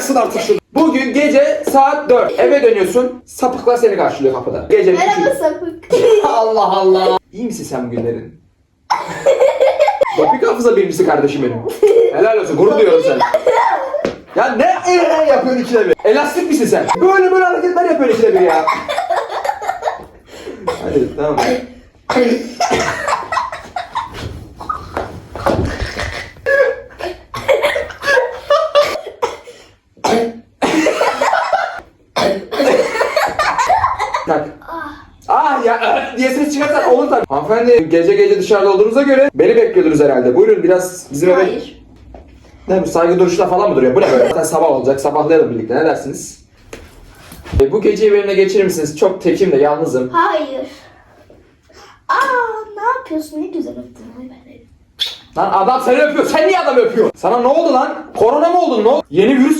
yapacaksın artık şunu. Bugün gece saat 4. Eve dönüyorsun. Sapıklar seni karşılıyor kapıda. Gecenin Merhaba sapık. Allah Allah. İyi misin sen bugünlerin? Topik hafıza birincisi kardeşim benim. Helal olsun. Gurur duyuyorum sen. Ya ne ee yapıyorsun ikide bir? Elastik misin sen? Böyle böyle hareketler yapıyorsun ikide bir ya. Hadi tamam. Ah ya diye ses çıkarsan olur tabii. Hanımefendi gece gece dışarıda olduğunuza göre beni bekliyordunuz herhalde. Buyurun biraz bizim eve... Hayır. Ne bu saygı duruşla falan mı duruyor? Bu ne böyle? Zaten sabah olacak. Sabahlayalım birlikte. Ne dersiniz? E, bu geceyi benimle geçirir misiniz? Çok tekim de yalnızım. Hayır. Aa ne yapıyorsun? Ne güzel öptün. Ay, ben de- Lan adam seni öpüyor. Sen niye adam öpüyorsun? Sana ne oldu lan? Korona mı oldun? Ne oldu? Yeni virüs